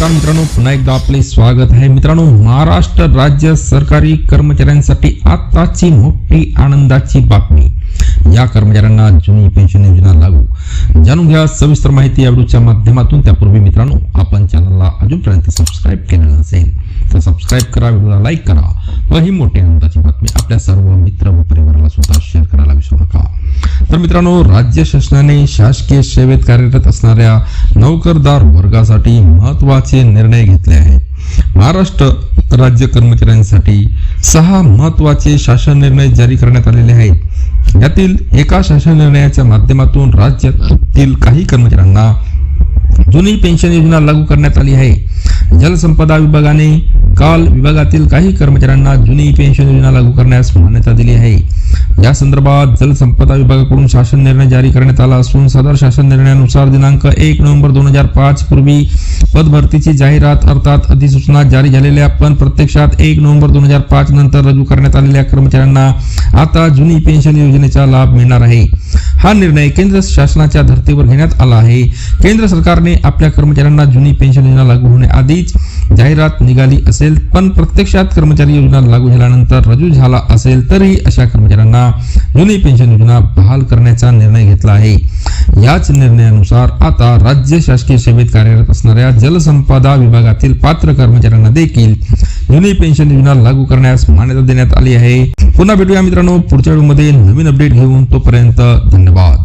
नमस्कार मित्रांनो पुन्हा एकदा आपले स्वागत आहे. मित्रांनो महाराष्ट्र राज्य सरकारी कर्मचाऱ्यांसाठी आताची मोठी आनंदाची बातमी. या कर्मचाऱ्यांना जुनी पेन्शन योजना लागू. जाणून घ्या सविस्तर माहिती या माध्यमातून. त्यापूर्वी मित्रांनो आपण चॅनलला अजूनपर्यंत सबस्क्राईब केलं नसेल तर सबस्क्राईब करा व्हिडिओला लाईक करा व ही मोठी आनंदाची बातमी आपल्या सर्व मित्र व परिवाराला सुद्धा शेअर करायला विसरू नका. तर मित्रांनो राज्य शासनाने शासकीय सेवेत कार्यरत असणाऱ्या नोकरदार वर्गासाठी महत्त्वाचे निर्णय घेतले आहेत. महाराष्ट्र राज्य कर्मचाऱ्यांसाठी सहा महत्त्वाचे शासन निर्णय जारी करण्यात आलेले आहेत. यातील एका शासन निर्णयाच्या माध्यमातून राज्यातील काही कर्मचाऱ्यांना जुनी पेन्शन योजना लागू करण्यात आली आहे. जलसंपदा विभागाने काल विभागातील काही कर्मचाऱ्यांना जुनी पेन्शन योजना लागू करण्यास मान्यता दिली आहे. या संदर्भात जलसंपदा विभागाकडून शासन निर्णय जारी करण्यात आला असून सदर शासन निर्णयानुसार दिनांक एक नोव्हेंबर दोन हजार पाच पूर्वी पदभरतीची जाहिरात अर्थात अधिसूचना जारी झालेल्या पण प्रत्यक्षात एक नोव्हेंबर दोन हजार पाच नंतर रजू करण्यात आलेल्या कर्मचाऱ्यांना आता जुनी पेन्शन योजनेचा लाभ मिळणार आहे. हा निर्णय केंद्र शासनाच्या धर्तीवर घेण्यात आला आहे. केंद्र सरकारने आपल्या कर्मचाऱ्यांना जुनी पेन्शन योजना लागू होण्याआधीच जाहिरात निघाली असेल पण प्रत्यक्षात कर्मचारी योजना लागू झाल्यानंतर रजू झाला असेल तरी अशा कर्मचाऱ्यांना जुनी पेन्शन योजना बहाल करण्याचा निर्णय घेतला आहे. याच निर्णयानुसार आता राज्य शासकीय सेवेत कार्यरत असणाऱ्या जलसंपदा विभागातील पात्र कर्मचाऱ्यांना देखील जुनी पेन्शन योजना लागू करण्यास मान्यता देण्यात आली आहे. पुन्हा भेटूया मित्रांनो पुढच्या व्हिडिओमध्ये नवीन अपडेट घेऊन तोपर्यंत धन्यवाद.